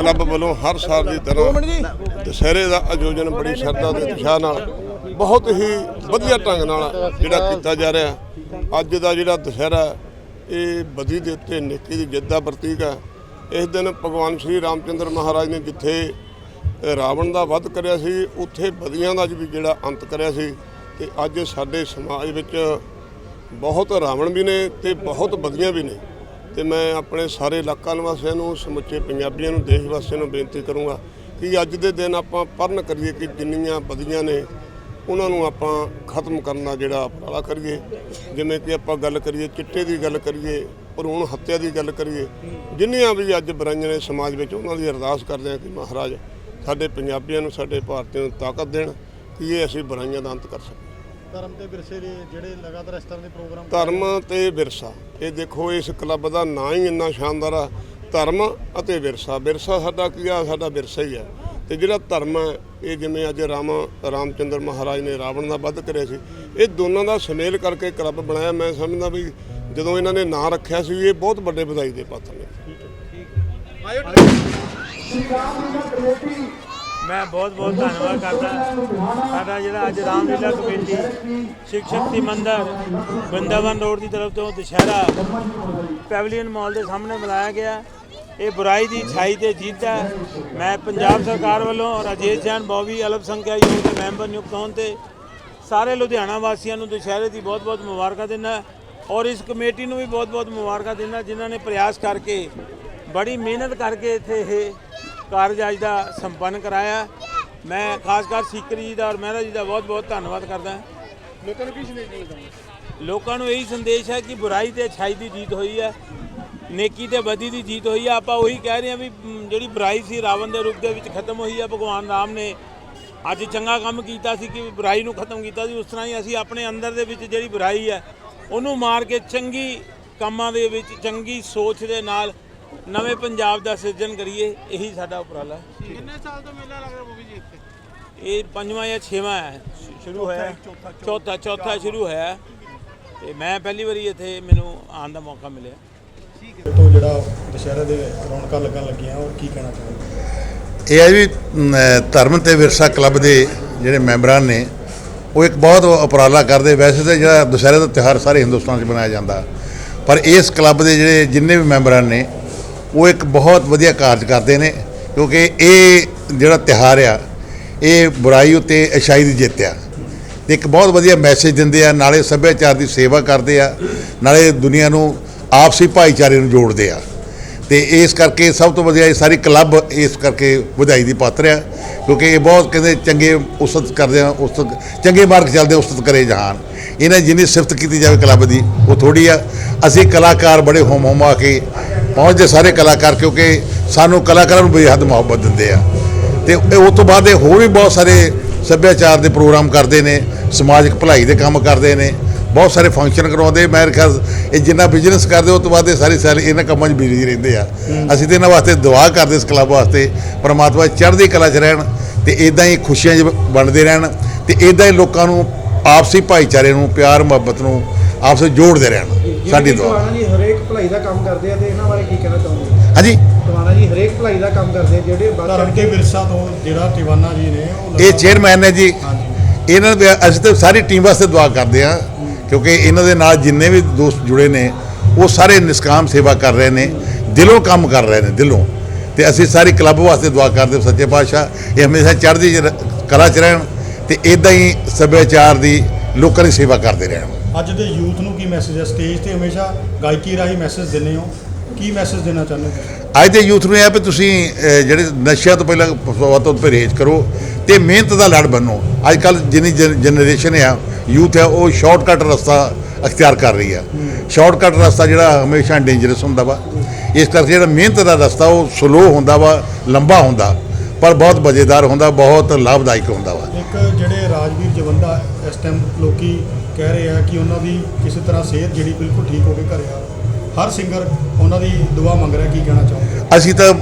Club ਵੱਲੋਂ ਹਰ ਸਾਲ ਦੀ ਤਰ੍ਹਾਂ ਦੁਸਹਿਰੇ ਦਾ ਆਯੋਜਨ ਬੜੀ ਸ਼ਰਧਾ ਤੇ ਉਤਸ਼ਾਹ ਨਾਲ ਬਹੁਤ ਹੀ ਵਧੀਆ ਢੰਗ ਨਾਲ ਜਿਹੜਾ ਕੀਤਾ ਜਾ ਰਿਹਾ। ਅੱਜ ਦਾ ਜਿਹੜਾ ਦੁਸਹਿਰਾ ਇਹ ਬਦੀ ਦੇ ਉੱਤੇ ਨੇਕੀ ਦੀ ਜਿੱਤ ਦਾ ਪ੍ਰਤੀਕ ਹੈ। ਇਸ ਦਿਨ ਭਗਵਾਨ ਸ਼੍ਰੀ ਰਾਮਚੰਦਰ ਮਹਾਰਾਜ ਨੇ ਜਿੱਥੇ ਰਾਵਣ ਦਾ ਵੱਧ ਕਰਿਆ ਸੀ ਉੱਥੇ ਬਦੀਆਂ ਦਾ ਵੀ ਜਿਹੜਾ ਅੰਤ ਕਰਿਆ ਸੀ। ਤੇ ਅੱਜ ਸਾਡੇ ਸਮਾਜ ਵਿੱਚ ਬਹੁਤ ਰਾਵਣ ਵੀ ਨੇ ਤੇ ਬਹੁਤ ਬਦੀਆਂ ਵੀ ਨੇ। ਤੇ ਮੈਂ ਆਪਣੇ ਸਾਰੇ ਇਲਾਕਾ ਨਿਵਾਸੀਆਂ ਨੂੰ, ਸਮੁੱਚੇ ਪੰਜਾਬੀਆਂ ਨੂੰ, ਦੇਸ਼ ਵਾਸੀਆਂ ਨੂੰ ਬੇਨਤੀ ਕਰੂੰਗਾ ਕਿ ਅੱਜ ਦੇ ਦਿਨ ਆਪਾਂ ਪਰਨ ਕਰੀਏ ਕਿ ਜਿੰਨੀਆਂ ਬਦੀਆਂ ਨੇ, ਉਹਨਾਂ ਨੂੰ ਆਪਾਂ ਖਤਮ ਕਰਨ ਦਾ ਜਿਹੜਾ ਉਪਰਾਲਾ ਕਰੀਏ। ਜਿਵੇਂ ਕਿ ਆਪਾਂ ਗੱਲ ਕਰੀਏ, ਚਿੱਟੇ ਦੀ ਗੱਲ ਕਰੀਏ, ਭਰੂਣ ਹੱਤਿਆ ਦੀ ਗੱਲ ਕਰੀਏ, ਜਿੰਨੀਆਂ ਵੀ ਅੱਜ ਬੁਰਾਈਆਂ ਨੇ ਸਮਾਜ ਵਿੱਚ, ਉਹਨਾਂ ਦੀ ਅਰਦਾਸ ਕਰਦੇ ਹਾਂ ਕਿ ਮਹਾਰਾਜ ਸਾਡੇ ਪੰਜਾਬੀਆਂ ਨੂੰ, ਸਾਡੇ ਭਾਰਤੀਆਂ ਨੂੰ ਤਾਕਤ ਦੇਣ ਕਿ ਇਹ ਅਸੀਂ ਬੁਰਾਈਆਂ ਦਾ ਅੰਤ ਕਰ ਸਕੀਏ। ਧਰਮ ਤੇ ਵਿਰਸੇ ਦੇ ਜਿਹੜੇ ਲਗਾਤਾਰ ਇਸ ਤਰ੍ਹਾਂ ਦੇ ਪ੍ਰੋਗਰਾਮ ਧਰਮ ਤੇ ਵਿਰਸਾ। ਇਹ ਦੇਖੋ ਇਸ ਕਲੱਬ ਦਾ ਨਾਂ ਹੀ ਇੰਨਾ ਸ਼ਾਨਦਾਰ ਆ। ਧਰਮ ਅਤੇ ਵਿਰਸਾ। ਵਿਰਸਾ ਸਾਡਾ ਕੀ ਆ? ਸਾਡਾ ਵਿਰਸਾ ਹੀ ਆ। ਤੇ ਜਿਹੜਾ ਧਰਮ ਹੈ ਇਹ ਜਿਵੇਂ ਅੱਜ ਰਾਮ ਰਾਮਚੰਦਰ ਮਹਾਰਾਜ ਨੇ ਰਾਵਣ ਦਾ ਵੱਧ ਕਰਿਆ ਸੀ ਇਹ ਦੋਨਾਂ ਦਾ ਸੁਮੇਲ ਕਰਕੇ ਕਲੱਬ ਬਣਾਇਆ। ਮੈਂ ਸਮਝਦਾ ਵੀ ਜਦੋਂ ਇਹਨਾਂ ਨੇ ਨਾਂ ਰੱਖਿਆ ਸੀ ਇਹ ਬਹੁਤ ਵੱਡੇ ਵਧਾਈ ਦੇ ਪਾਤਰ ਨੇ। ਮੈਂ ਬਹੁਤ ਬਹੁਤ ਧੰਨਵਾਦ ਕਰਦਾ ਸਾਡਾ ਜਿਹੜਾ ਅੱਜ ਰਾਮਲੀਲਾ ਕਮੇਟੀ ਸਿੱਖ ਸ਼ਕਤੀ ਮੰਦਰ ਬ੍ਰਿੰਦਾਵਨ ਰੋਡ ਦੀ ਤਰਫ ਤੋਂ ਦੁਸ਼ਹਿਰਾ ਪੈਵਲੀਅਨ ਮਾਲ ਦੇ ਸਾਹਮਣੇ ਮਨਾਇਆ ਗਿਆ। ਇਹ ਬੁਰਾਈ ਦੀ ਛਾਈ ਤੇ ਜਿੱਤ ਹੈ। ਮੈਂ ਪੰਜਾਬ ਸਰਕਾਰ ਵੱਲੋਂ ਰਾਜੇਸ਼ ਜੈਨ, ਬੌਬੀ, ਅਲਪ ਸੰਖਿਆ ਯੋਗ ਦੇ ਮੈਂਬਰ ਨਿਯੁਕਤ ਹੋਣ ਤੇ ਸਾਰੇ ਲੁਧਿਆਣਾ ਵਾਸੀਆਂ ਨੂੰ ਦੁਸ਼ਹਿਰੇ ਦੀ ਬਹੁਤ ਬਹੁਤ ਮੁਬਾਰਕਾਂ ਦਿੰਦਾ ਔਰ ਇਸ ਕਮੇਟੀ ਨੂੰ ਵੀ ਬਹੁਤ ਬਹੁਤ ਮੁਬਾਰਕਾਂ ਦਿੰਦਾ ਜਿਨ੍ਹਾਂ ਨੇ ਪ੍ਰਯਾਸ ਕਰਕੇ, ਬੜੀ ਮਿਹਨਤ ਕਰਕੇ ਇੱਥੇ ਇਹ ਕਾਰਜ ਅੱਜ ਦਾ ਸੰਪੰਨ ਕਰਾਇਆ। ਮੈਂ ਖਾਸ ਕਰ ਸੀਕਰੀ ਜੀ ਦਾ ਔਰ ਮਹਿਰਾ ਜੀ ਦਾ ਬਹੁਤ ਬਹੁਤ ਧੰਨਵਾਦ ਕਰਦਾ। ਲੋਕਾਂ ਨੂੰ ਕੀ ਸੰਦੇਸ਼ ਦੇਣਾ ਚਾਹੁੰਦੇ ਲੋਕਾਂ ਨੂੰ ਇਹੀ ਸੰਦੇਸ਼ ਹੈ ਕਿ ਬੁਰਾਈ ਤੇ ਅੱਛਾਈ ਦੀ ਜੀਤ ਹੋਈ ਹੈ ਨੇਕੀ ਤੇ ਬਦੀ ਦੀ ਜੀਤ ਹੋਈ ਹੈ। ਆਪਾਂ ਉਹੀ ਕਹਿ ਰਹੇ ਹਾਂ ਵੀ ਜਿਹੜੀ ਬੁਰਾਈ ਸੀ ਰਾਵਣ ਦੇ ਰੂਪ ਦੇ ਵਿੱਚ ਖਤਮ ਹੋਈ ਹੈ ਭਗਵਾਨ ਰਾਮ ਨੇ ਅੱਜ ਚੰਗਾ ਕੰਮ ਕੀਤਾ ਸੀ ਕਿ ਬੁਰਾਈ ਨੂੰ ਖਤਮ ਕੀਤਾ ਸੀ। ਉਸ ਤਰ੍ਹਾਂ ਹੀ ਅਸੀਂ ਆਪਣੇ ਅੰਦਰ ਦੇ ਵਿੱਚ ਜਿਹੜੀ ਬੁਰਾਈ ਹੈ ਉਹਨੂੰ ਮਾਰ ਕੇ ਚੰਗੀ ਕੰਮਾਂ ਦੇ ਵਿੱਚ ਚੰਗੀ ਸੋਚ ਦੇ ਨਾਲ ਨਵੇਂ ਪੰਜਾਬ ਦਾ ਸਿਰਜਣ ਕਰੀਏ ਇਹੀ ਸਾਡਾ ਉਪਰਾਲਾ। ਹੈ ਕਿੰਨੇ ਸਾਲ ਤੋਂ ਮੇਲਾ ਲੱਗ ਰਿਹਾ ਬੋਬੀ ਜੀ ਇੱਥੇ? ਇਹ ਪੰਜਵਾਂ ਜਾਂ ਛੇਵਾਂ ਹੈ। ਸ਼ੁਰੂ ਹੋਇਆ। ਚੌਥਾ ਚੌਥਾ। ਸ਼ੁਰੂ ਹੋਇਆ। ਤੇ ਮੈਂ ਪਹਿਲੀ ਵਾਰੀ ਇੱਥੇ ਮੈਨੂੰ ਆਉਣ ਦਾ ਮੌਕਾ ਮਿਲਿਆ। ਤੋਂ ਜਿਹੜਾ ਦੁਸ਼ਹਿਰੇ ਦੇ ਰੌਣਕਾਂ ਲੱਗਣ ਲੱਗੀਆਂ ਔਰ ਕੀ ਕਹਿਣਾ ਚਾਹੁੰਦੇ ਇਹ ਹੈ ਵੀ ਧਰਮ ਤੇ ਵਿਰਸਾ ਕਲੱਬ ਦੇ ਜਿਹੜੇ ਮੈਂਬਰਾਂ ਨੇ ਉਹ ਇੱਕ ਬਹੁਤ ਉਪਰਾਲਾ ਕਰਦੇ। ਵੈਸੇ ਤਾਂ ਜਿਹੜਾ ਦੁਸਹਿਰੇ ਦਾ ਤਿਉਹਾਰ ਸਾਰੇ ਹਿੰਦੁਸਤਾਨ 'ਚ ਮਨਾਇਆ ਜਾਂਦਾ। ਪਰ ਇਸ ਕਲੱਬ ਦੇ ਜਿਹੜੇ ਜਿੰਨੇ ਵੀ ਮੈਂਬਰਾਂ ਨੇ ਉਹ ਇੱਕ ਬਹੁਤ ਵਧੀਆ ਕਾਰਜ ਕਰਦੇ ਨੇ, ਕਿਉਂਕਿ ਇਹ ਜਿਹੜਾ ਤਿਉਹਾਰ ਆ, ਇਹ ਬੁਰਾਈ ਉਤੇ ਅਛਾਈ ਦੀ ਜਿੱਤ ਆ। ਤੇ ਇੱਕ ਬਹੁਤ ਵਧੀਆ ਮੈਸੇਜ ਦਿੰਦੇ ਆ, ਨਾਲੇ ਸੱਭਿਆਚਾਰ ਦੀ ਸੇਵਾ ਕਰਦੇ ਆ, ਨਾਲੇ ਦੁਨੀਆ ਨੂੰ ਆਪਸੀ ਭਾਈਚਾਰੇ ਨੂੰ ਜੋੜਦੇ ਆ। ਤੇ ਇਸ ਕਰਕੇ ਸਭ ਤੋਂ ਵਧੀਆ ਇਹ ਸਾਰੀ ਕਲੱਬ ਇਸ ਕਰਕੇ ਵਧਾਈ ਦੀ ਪਾਤਰ ਆ, ਕਿਉਂਕਿ ਇਹ ਬਹੁਤ ਕਹਿੰਦੇ ਚੰਗੇ ਉਸਤ ਕਰਦੇ ਆ ਉਸਤ ਚੰਗੇ ਮਾਰਗ ਚੱਲਦੇ ਉਸਤ ਕਰੇ ਜਹਾਨ ਇਹਨਾਂ ਜਿੰਨੀ ਸਿਫਤ ਕੀਤੀ ਜਾਵੇ ਕਲੱਬ ਦੀ, ਉਹ ਥੋੜੀ ਆ। ਅਸੀਂ ਕਲਾਕਾਰ ਬੜੇ ਹੋਮ ਹੋਮ ਆ ਕੇ ਪਹੁੰਚਦੇ ਸਾਰੇ ਕਲਾਕਾਰ ਕਿਉਂਕਿ ਸਾਨੂੰ ਕਲਾਕਾਰਾਂ ਨੂੰ ਬੇਹੱਦ ਮੁਹੱਬਤ ਦਿੰਦੇ ਆ। ਤੇ ਉਸ ਤੋਂ ਬਾਅਦ ਇਹ ਹੋਰ ਵੀ ਬਹੁਤ ਸਾਰੇ ਸੱਭਿਆਚਾਰ ਦੇ ਪ੍ਰੋਗਰਾਮ ਕਰਦੇ ਨੇ ਸਮਾਜਿਕ ਭਲਾਈ ਦੇ ਕੰਮ ਕਰਦੇ ਨੇ ਬਹੁਤ ਸਾਰੇ ਫੰਕਸ਼ਨ ਕਰਵਾਉਂਦੇ। ਮੈਂ ਖਿਆਲ ਇਹ ਜਿੰਨਾ ਬਿਜ਼ਨਸ ਕਰਦੇ ਉਸ ਤੋਂ ਬਾਅਦ ਇਹ ਸਾਰੀ ਸਾਲ ਇਹਨਾਂ ਕੰਮਾਂ 'ਚ ਬਿਜ਼ੀ ਰਹਿੰਦੇ ਆ। ਅਸੀਂ ਤੇ ਇਹਨਾਂ ਵਾਸਤੇ ਦੁਆ ਕਰਦੇ ਇਸ ਕਲੱਬ ਵਾਸਤੇ ਪ੍ਰਮਾਤਮਾ ਚੜ੍ਹਦੀ ਕਲਾ 'ਚ ਰਹਿਣ ਤੇ ਇਦਾਂ ਹੀ ਖੁਸ਼ੀਆਂ 'ਚ ਵੰਡਦੇ ਰਹਿਣ ਤੇ ਇਦਾਂ ਹੀ ਲੋਕਾਂ ਨੂੰ ਆਪਸੀ ਭਾਈਚਾਰੇ ਨੂੰ ਪਿਆਰ ਮੁਹੱਬਤ ਨੂੰ ਆਪਸ ਵਿੱਚ ਜੋੜਦੇ ਰਹਿਣ। ਸਾਡੀ ਦੁਆ। ਭਲਾਈ ਦਾ ਕੰਮ ਕਰਦੇ ਆ ਤੇ ਇਹਨਾਂ ਬਾਰੇ ਕੀ ਕਹਿਣਾ ਚਾਹੁੰਦੇ ਹਾਂਜੀ। ਟਵਾਣਾ ਜੀ ਹਰੇਕ ਭਲਾਈ ਦਾ ਕੰਮ ਕਰਦੇ ਆ ਜਿਹੜੇ ਚੜ੍ਹ ਤੇ ਕੇ ਵਿਰਸਾ ਤੋਂ ਜਿਹੜਾ ਟਿਵਾਨਾ ਜੀ ਨੇ ਉਹ ਇਹ ਚੇਅਰਮੈਨ ਨੇ ਜੀ। ਹਾਂਜੀ। ਇਹਨਾਂ ਦੇ ਅਸੀਂ ਤਾਂ ਸਾਰੀ ਟੀਮ ਵਾਸਤੇ ਦੁਆ ਕਰਦੇ ਹਾਂ ਕਿਉਂਕਿ ਇਹਨਾਂ ਦੇ ਨਾਲ ਜਿੰਨੇ ਵੀ ਦੋਸਤ ਜੁੜੇ ਨੇ ਉਹ ਸਾਰੇ ਨਿਸਕਾਮ ਸੇਵਾ ਕਰ ਰਹੇ ਨੇ ਦਿਲੋਂ ਕੰਮ ਕਰ ਰਹੇ ਨੇ ਦਿਲੋਂ। ਤੇ ਅਸੀਂ ਸਾਰੀ ਕਲੱਬ ਵਾਸਤੇ ਦੁਆ ਕਰਦੇ ਸੱਚੇ ਪਾਤਸ਼ਾਹ ਇਹ ਹਮੇਸ਼ਾ ਚੜ੍ਹਦੀ ਕਲਾ ਚ ਰਹਿਣ ਤੇ ਇਦਾਂ ਹੀ ਸੱਭਿਆਚਾਰ ਦੀ ਲੋਕਾਂ ਦੀ ਸੇਵਾ ਕਰਦੇ ਰਹਿਣ। ਅੱਜ ਦੇ ਯੂਥ ਨੂੰ ਕੀ ਮੈਸੇਜ ਹੈ? ਸਟੇਜ ਤੇ ਹਮੇਸ਼ਾ ਗਾਇਕੀ ਰਾਹੀਂ ਮੈਸੇਜ ਦਿੰਦੇ ਹੋ। ਕੀ ਮੈਸੇਜ ਦੇਣਾ ਚਾਹੁੰਦੇ ਹੋ ਅੱਜ ਦੇ ਯੂਥ ਨੂੰ ਇਹ ਹੈ ਵੀ ਤੁਸੀਂ ਜਿਹੜੇ ਨਸ਼ਿਆਂ ਤੋਂ ਪਹਿਲਾਂ ਤੋਂ ਪਰਹੇਜ਼ ਕਰੋ ਤੇ ਮਿਹਨਤ ਦਾ ਲੜ ਬਣੋ। ਅੱਜ ਕੱਲ ਜਿੰਨੀ ਜਨਰੇਸ਼ਨ ਆ ਯੂਥ ਹੈ ਉਹ ਸ਼ਾਰਟਕਟ ਰਸਤਾ ਅਖਤਿਆਰ ਕਰ ਰਹੀ ਆ। ਸ਼ਾਰਟਕਟ ਰਸਤਾ ਜਿਹੜਾ ਹਮੇਸ਼ਾ ਡੇਂਜਰਸ ਹੁੰਦਾ ਵਾ। ਇਸ ਕਰਕੇ ਜਿਹੜਾ ਮਿਹਨਤ ਦਾ ਰਸਤਾ ਉਹ ਸਲੋ ਹੁੰਦਾ ਵਾ ਲੰਬਾ ਹੁੰਦਾ। ਪਰ ਬਹੁਤ ਮਜ਼ੇਦਾਰ ਹੁੰਦਾ ਬਹੁਤ ਲਾਭਦਾਇਕ ਹੁੰਦਾ ਵਾ। ਇੱਕ ਜਿਹੜੇ ਰਾਜਵੀਰ ਜਵੰਦਾ ਇਸ ਟਾਈਮ ਲੋਕੀ ਕਹਿ ਰਹੇ ਆ ਕਿ ਉਹਨਾਂ ਦੀ ਕਿਸੇ ਤਰ੍ਹਾਂ ਸਿਹਤ ਜਿਹੜੀ ਬਿਲਕੁਲ ਠੀਕ ਹੋ ਕੇ ਘਰੇ ਆ। ਹਰ ਸਿੰਗਰ ਉਹਨਾਂ ਦੀ ਦੁਆ ਮੰਗ ਰਿਹਾ, ਕੀ ਕਹਿਣਾ ਚਾਹੁੰਦੇ ਅਸੀਂ ਤਾਂ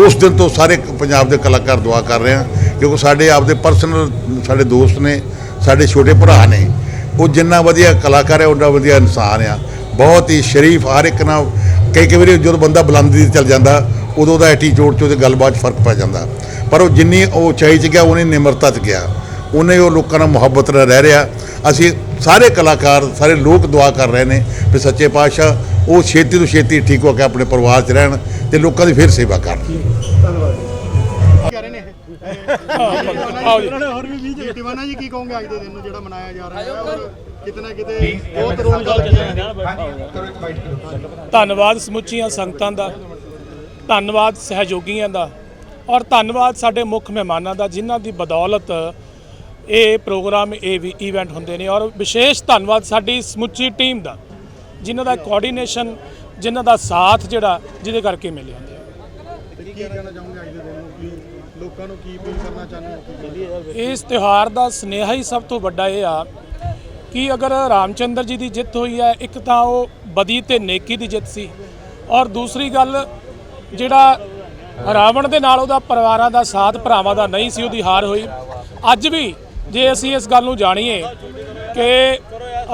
ਉਸ ਦਿਨ ਤੋਂ ਸਾਰੇ ਪੰਜਾਬ ਦੇ ਕਲਾਕਾਰ ਦੁਆ ਕਰ ਰਹੇ ਹਾਂ, ਕਿਉਂਕਿ ਸਾਡੇ ਆਪਦੇ ਪਰਸਨਲ ਸਾਡੇ ਦੋਸਤ ਨੇ, ਸਾਡੇ ਛੋਟੇ ਭਰਾ ਨੇ, ਉਹ ਜਿੰਨਾ ਵਧੀਆ ਕਲਾਕਾਰ ਹੈ, ਉਹਨਾਂ ਵਧੀਆ ਇਨਸਾਨ ਆ। ਬਹੁਤ ਹੀ ਸ਼ਰੀਫ ਹਰ ਇੱਕ ਨਾਲ, ਕਈ ਕਈ ਵਾਰੀ ਜਦੋਂ ਬੰਦਾ ਬੁਲੰਦੀ ਤੇ ਚੱਲ ਜਾਂਦਾ, ਉਦੋਂ ਦਾ ਐਟੀਟਿਊਡ 'ਚ ਉਹਦੇ ਗੱਲਬਾਤ 'ਚ ਫ਼ਰਕ ਪੈ ਜਾਂਦਾ। ਪਰ ਉਹ ਜਿੰਨੀ ਉਹ ਉਚਾਈ 'ਚ ਗਿਆ ਉਹਨੇ ਨਿਮਰਤਾ 'ਚ ਗਿਆ। ਉਹਨੇ ਉਹ ਲੋਕਾਂ ਨਾਲ ਮੁਹੱਬਤ ਨਾਲ ਰਹਿ ਰਿਹਾ। ਅਸੀਂ ਸਾਰੇ ਕਲਾਕਾਰ ਸਾਰੇ ਲੋਕ ਦੁਆ ਕਰ ਰਹੇ ਨੇ ਵੀ ਸੱਚੇ ਪਾਤਸ਼ਾਹ ਉਹ ਛੇਤੀ ਤੋਂ ਛੇਤੀ ਠੀਕ ਹੋ ਕੇ ਆਪਣੇ ਪਰਿਵਾਰ 'ਚ ਰਹਿਣ ਤੇ ਲੋਕਾਂ ਦੀ ਫਿਰ ਸੇਵਾ ਕਰਨ। ਕਹਿ ਰਹੇ ਨੇ ਉਹਨਾਂ ਨੇ ਹੋਰ ਵੀ 20 ਦੀਵਾਨਾ ਜੀ ਕੀ ਕਹੋਗੇ ਅੱਜ ਦੇ ਦਿਨ ਨੂੰ ਜਿਹੜਾ ਮਨਾਇਆ ਜਾ ਰਿਹਾ ਹੈ? ਔਰ ਕਿਤੇ ਨਾ ਕਿਤੇ ਬਹੁਤ ਰੌਣਕਾਂ ਲੱਗੀਆਂ ਧੰਨਵਾਦ ਸਮੁੱਚੀਆਂ ਸੰਗਤਾਂ ਦਾ ਧੰਨਵਾਦ ਸਹਿਯੋਗੀਆਂ ਦਾ ਔਰ ਧੰਨਵਾਦ ਸਾਡੇ ਮੁੱਖ ਮਹਿਮਾਨਾਂ ਦਾ ਜਿਨ੍ਹਾਂ ਦੀ ਬਦੌਲਤ ਇਹ ਪ੍ਰੋਗਰਾਮ ਇਹ ਵੀ ਇਵੈਂਟ ਹੁੰਦੇ ਨੇ ਔਰ ਵਿਸ਼ੇਸ਼ ਧੰਨਵਾਦ ਸਾਡੀ ਸਮੁੱਚੀ ਟੀਮ ਦਾ ਜਿਨ੍ਹਾਂ ਦਾ ਕੋਆਰਡੀਨੇਸ਼ਨ ਜਿਨ੍ਹਾਂ ਦਾ ਸਾਥ ਜਿਹੜਾ ਜਿਹਦੇ ਕਰਕੇ ਮਿਲਿਆ। ਕੀ ਕਹਿਣਾ ਚਾਹੋਗੇ ਅੱਜ ਦੇ ਦਿਨ ਨੂੰ? ਕੀ ਲੋਕਾਂ ਨੂੰ ਕੀ ਅਪੀਲ ਕਰਨਾ ਚਾਹੁੰਦੇ ਹੋ? ਇਸ ਤਿਉਹਾਰ ਦਾ ਸਨੇਹਾ ਹੀ ਸਭ ਤੋਂ ਵੱਡਾ ਇਹ ਆ ਕਿ ਅਗਰ ਰਾਮਚੰਦਰ ਜੀ ਦੀ ਜਿੱਤ ਹੋਈ ਹੈ ਇੱਕ ਤਾਂ ਉਹ ਬਦੀ ਤੇ ਨੇਕੀ ਦੀ ਜਿੱਤ ਸੀ ਔਰ ਦੂਸਰੀ ਗੱਲ ਜਿਹੜਾ ਰਾਵਣ ਦੇ ਨਾਲ ਉਹਦਾ ਪਰਿਵਾਰਾਂ ਦਾ ਸਾਥ ਭਰਾਵਾਂ ਦਾ ਨਹੀਂ ਸੀ ਉਹਦੀ ਹਾਰ ਹੋਈ। ਅੱਜ ਵੀ ਜੇ ਅਸੀਂ ਇਸ ਗੱਲ ਨੂੰ ਜਾਣੀਏ ਕਿ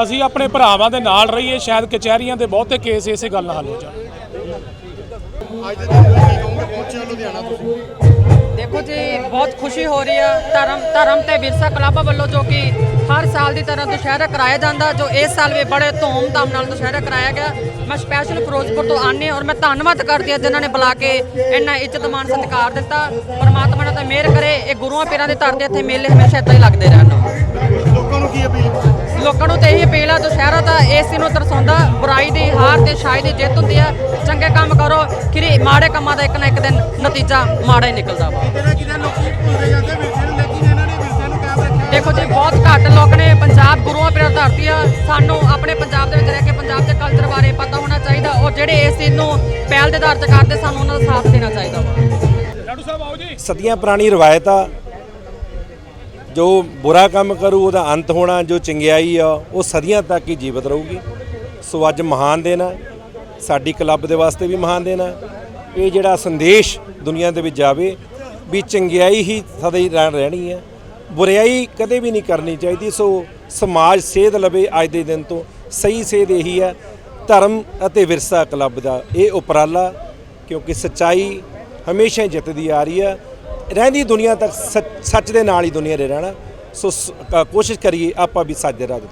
ਅਸੀਂ ਆਪਣੇ ਭਰਾਵਾਂ ਦੇ ਨਾਲ ਰਹੀਏ, ਸ਼ਾਇਦ ਕਚਹਿਰੀਆਂ ਦੇ ਬਹੁਤੇ ਕੇਸ ਇਸੇ ਗੱਲ ਨਾਲ ਹੱਲ ਹੋ ਜਾਣ। ਅੱਜ ਦੇ ਦਿਨ ਕੀ ਕਹੋਗੇ ਪਹੁੰਚਿਆ ਲੁਧਿਆਣਾ ਤੁਸੀਂ ਦੇਖੋ ਜੀ, ਬਹੁਤ ਖੁਸ਼ੀ ਹੋ ਰਹੀ ਆ। ਧਰਮ ਧਰਮ ਤੇ ਵਿਰਸਾ ਕਲੱਬ ਵੱਲੋਂ ਜੋ ਕਿ ਹਰ ਸਾਲ ਦੀ ਤਰ੍ਹਾਂ ਦੁਸ਼ਹਿਰਾ ਕਰਾਇਆ ਜਾਂਦਾ, ਜੋ ਇਸ ਸਾਲ ਵੀ ਬੜੇ ਧੂਮ-ਧਾਮ ਨਾਲ ਦੁਸ਼ਹਿਰਾ ਕਰਾਇਆ ਗਿਆ। ਮੈਂ ਸਪੈਸ਼ਲ ਫਿਰੋਜ਼ਪੁਰ ਤੋਂ ਆਨੇ ਔਰ ਮੈਂ ਧੰਨਵਾਦ ਕਰਦੀ ਹਾਂ ਜਿਨ੍ਹਾਂ ਨੇ ਬੁਲਾ ਕੇ ਇੰਨਾ ਇੱਜ਼ਤ ਮਾਨ ਸਤਿਕਾਰ ਦਿੱਤਾ। ਪਰਮਾਤਮਾ ਨਾਲ ਤਾਂ ਮਿਹਰ ਕਰੇ, ਇਹ ਗੁਰੂਆਂ ਪੀਰਾਂ ਦੇ ਧਰਤੇ ਇੱਥੇ ਮੇਲੇ ਹਮੇਸ਼ਾ ਇਦਾਂ ਹੀ ਲੱਗਦੇ ਰਹਿਣ। ਲੋਕਾਂ ਨੂੰ ਕੀ ਅਪੀਲ? ਲੋਕਾਂ ਨੂੰ ਤੇ ਇਹੀ ਅਪੀਲ ਆ ਦੁਸ਼ਹਿਰਾ ਤਾਂ ਇਸ ਨੂੰ ਦਰਸਾਉਂਦਾ ਬੁਰਾਈ ਦੀ ਹਾਰ ਤੇ ਸ਼ਾਇਦ ਦੀ ਜਿੱਤ ਹੁੰਦੀ ਆ। ਚੰਗੇ ਕੰਮ ਕਰੋ ਖਿਰੇ ਮਾੜੇ ਕੰਮਾਂ ਦਾ ਇੱਕ ਨਾ ਇੱਕ ਦਿਨ ਨਤੀਜਾ ਮਾੜਾ ਹੀ ਨਿਕਲਦਾ ਵਾ। ਕਿਤੇ ਨਾ ਕਿਤੇ ਲੋਕੀ ਭੁੱਲਦੇ ਜਾਂਦੇ ਵਿਰਸੇ ਨੂੰ ਲੇਕਿਨ ਇਹਨਾਂ ਨੇ ਵਿਰਸੇ ਨੂੰ ਕਾਇਮ ਰੱਖਿਆ ਦੇਖੋ ਜੀ ਬਹੁਤ ਘੱਟ ਲੋਕ ਨੇ ਪੰਜਾਬ ਗੁਰੂਆਂ ਦੀ ਧਰਤੀ ਆ। ਸਾਨੂੰ ਆਪਣੇ ਪੰਜਾਬ ਦੇ ਵਿੱਚ ਰਹਿ ਕੇ ਪੰਜਾਬ ਦੇ ਕਲਚਰ ਬਾਰੇ ਪਤਾ ਹੋਣਾ ਚਾਹੀਦਾ। ਉਹ ਜਿਹੜੇ ਇਸ ਚੀਜ਼ ਨੂੰ ਪਹਿਲ ਦੇ ਆਧਾਰ ਤੇ ਕਰਦੇ ਸਾਨੂੰ ਉਹਨਾਂ ਦਾ ਸਾਥ ਦੇਣਾ ਚਾਹੀਦਾ ਵਾ। ਸਦੀਆਂ ਪੁਰਾਣੀ ਰਵਾਇਤ ਆ ਜੋ ਬੁਰਾ ਕੰਮ ਕਰੂ, ਉਹਦਾ ਅੰਤ ਹੋਣਾ, ਜੋ ਚੰਗਿਆਈ ਆ, ਉਹ ਸਦੀਆਂ ਤੱਕ ਹੀ ਜੀਵਤ ਰਹੂਗੀ। ਸੋ ਅੱਜ ਮਹਾਨ ਦਿਨ ਆ। ਸਾਡੀ ਕਲੱਬ ਦੇ ਵਾਸਤੇ ਵੀ ਮਹਾਨ ਦਿਨ ਆ। ਇਹ ਜਿਹੜਾ ਸੰਦੇਸ਼ ਦੁਨੀਆ ਦੇ ਵਿੱਚ ਜਾਵੇ ਵੀ ਚੰਗਿਆਈ ਹੀ ਸਦਾ ਹੀ ਰਹਿਣੀ ਹੈ ਬੁਰਾਈ ਕਦੇ ਵੀ ਨਹੀਂ ਕਰਨੀ ਚਾਹੀਦੀ। ਸੋ ਸਮਾਜ ਸੇਧ ਲਵੇ ਅੱਜ ਦੇ ਦਿਨ ਤੋਂ। ਸਹੀ ਸੇਧ ਇਹੀ ਹੈ ਧਰਮ ਅਤੇ ਵਿਰਸਾ ਕਲੱਬ ਦਾ ਇਹ ਉਪਰਾਲਾ, ਕਿਉਂਕਿ ਸੱਚਾਈ ਹਮੇਸ਼ਾ ਜਿੱਤਦੀ ਆ ਰਹੀ ਹੈ ਰਹਿੰਦੀ ਦੁਨੀਆ ਤੱਕ ਸੱਚ- ਸੱਚ ਦੇ ਨਾਲ ਹੀ ਦੁਨੀਆ ਦੇ ਰਹਿਣਾ। ਸੋ ਸ- ਕੋਸ਼ਿਸ਼ ਕਰੀਏ ਆਪਾਂ ਵੀ ਸੱਚ ਦੇ ਰਾਹ ਤੇ